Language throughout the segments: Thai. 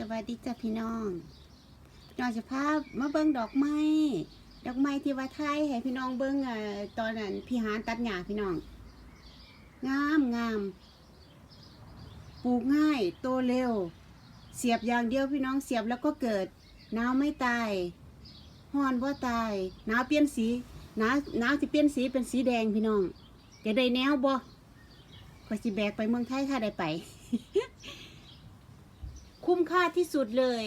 สวัสดีจ้ะพี่น้องน้องจะพามาเบิ่งดอกไม้ ดอกไม้ที่ว่าไทยให้พี่น้องเบิ่งตอนนั้นพี่หานตัดหญ้าพี่น้อง งามงาม ปลูกง่าย โตเร็ว เสียบอย่างเดียวพี่น้องเสียบแล้วก็เกิด หนาวไม่ตายฮ้อนว่าตาย หนาวเปลี่ยนสี หนาวหนาวสิเปลี่ยนสีเป็นสีแดงพี่น้อง จะได้แนวบ่ก็สิแบกไปเมืองไทยถ้าได้ไป คุ้มค่าที่สุดเลย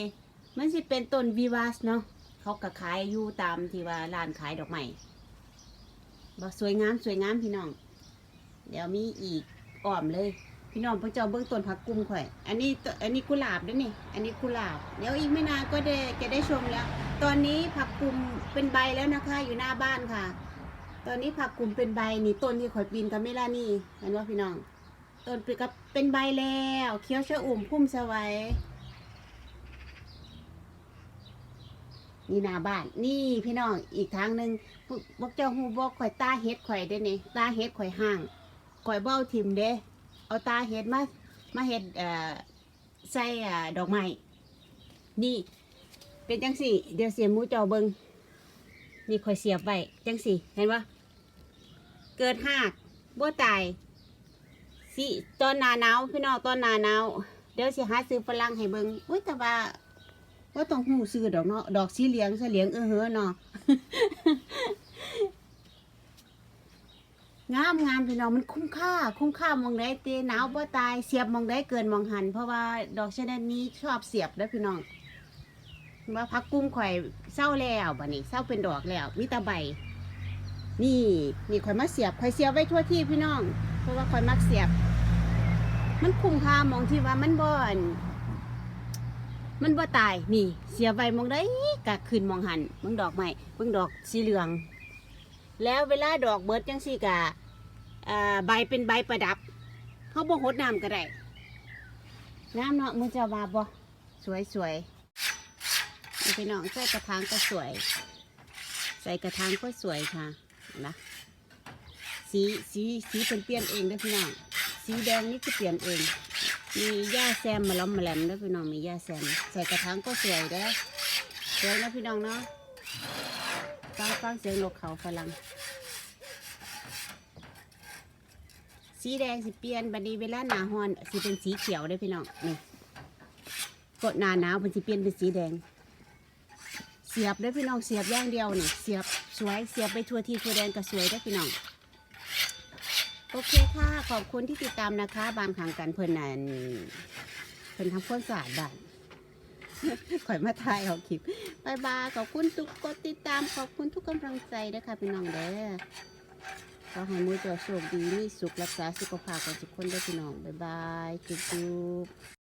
มันสิเป็นต้นวีวัสเนาะเขาก็ขายอยู่ตามที่ว่าร้านขายดอกไม้บ่สวยงามสวยงามพี่น้อง เดี๋ยวมีอีกอ้อมเลย พี่น้องพระเจ้าเบื้องต้นผักกุ้มข่อย อันนี้อันนี้กุหลาบด้วยนี่ อันนี้กุหลาบ เดี๋ยวอีกไม่นานก็ได้จะได้ชมแล้ว ตอนนี้ผักกุมเป็นใบแล้วนะคะ อยู่หน้าบ้านค่ะ ตอนนี้ผักกุมเป็นใบนี่ต้นที่ข่อยปีนกับเมล่านี่เห็นว่าพี่น้อง ต้นปีกับเป็นใบแล้วเขียวชะอุ่มพุ่มสวัย นี่หน้าบ้าน นี่พี่น้องอีกทางหนึ่งพวกเจ้าฮูบอกข่อยตาเฮ็ดข่อยได้นี่ตาเฮ็ดข่อยห่างข่อยเบ้าทิมเด้เอาตาเฮ็ดมามาเฮ็ดเอ่อใส่ดอกไม้นี่ เป็นจังสี่ เดี๋ยวเสียมูเจ้าเบิงนี่ข่อยเสียบไว้จังสี่ เห็นปะเกิดหากบ่ตายสิตอนหนาหนาวพี่น้องตอนหนาหนาวเดี๋ยวสิหาซื้อฝรั่งให้เบิงอุ้ยแต่ว่า ว่าต้องหูซื้อดอกเนาะดอกสีเหลืองสีเหลืองเออเฮ้อเนาะงามงามพี่น้องมันคุ้มค่า คุ้มค่ามองได้เตหนาวบ่ตายเสียบมองได้เกินมองหัน เพราะว่าดอกชนิดนี้ชอบเสียบเด้อพี่น้องว่าพักกุ้งข่อยเศร้าแล้วบัดนี้เศร้าเป็นดอกแล้วมีตาใบ นี่นี่ข่อยมาเสียบข่อยเสียบไว้ทั่วที่พี่น้อง เพราะว่าข่อยมักเสียบ มันคุ้มค่ามองที่ว่ามันบ่อน มันบ่ตายนี่ เสียใบมองได้กะขึ้นมองหันเบิ่งดอกใหม่เบิ่งดอกสีเหลือง แล้วเวลาดอกเบิดจังซี่กะใบเป็นใบประดับเขาบ่หดน้ำก็ได้น้ำเนาะมึงจะว่าบ่สวยสวยพี่น้องใส่กระถางก็สวย ใส่กระถางก็สวยค่ะนะสีสีสีเป็นเปลี่ยนเองเด้พี่น้องสีแดงนี่คือเปลี่ยนเอง มีหญ้าแซมมาล้อมมาแหลมด้วยพี่น้องมีหญ้าแซมใส่กระถางก็สวยเด้อสวยนะพี่น้องเนาะฟังฟังเสียงนกเขาฝรั่งสีแดงสิเปลี่ยนบัดนี้เวลาหนาฮอนสิเป็นสีเขียวเด้พี่น้องนี่กดหนาหนาวเป็นสิเปลี่ยนเป็นสีแดง เสียบเด้พี่น้องเสียบย่างเดียวนี่เสียบสวยเสียบไปทั่วที่ทั่วแดนก็สวยเด้พี่น้อง โอเคค่ะ ขอบคุณที่ติดตามนะคะ บางครั้งกันเพิ่นนั่นเพิ่นทำข้นสะอาดบ้านข่อยมาถ่ายเอาคลิปบายบายขอบคุณทุกกดติดตาม ขอบคุณทุกกำลังใจนะคะพี่น้องเด้อขอให้มือเจ้าโชคดีมีสุขรักษาสุขภาพของทุกคนด้วยพี่น้องบายบายจุ๊บ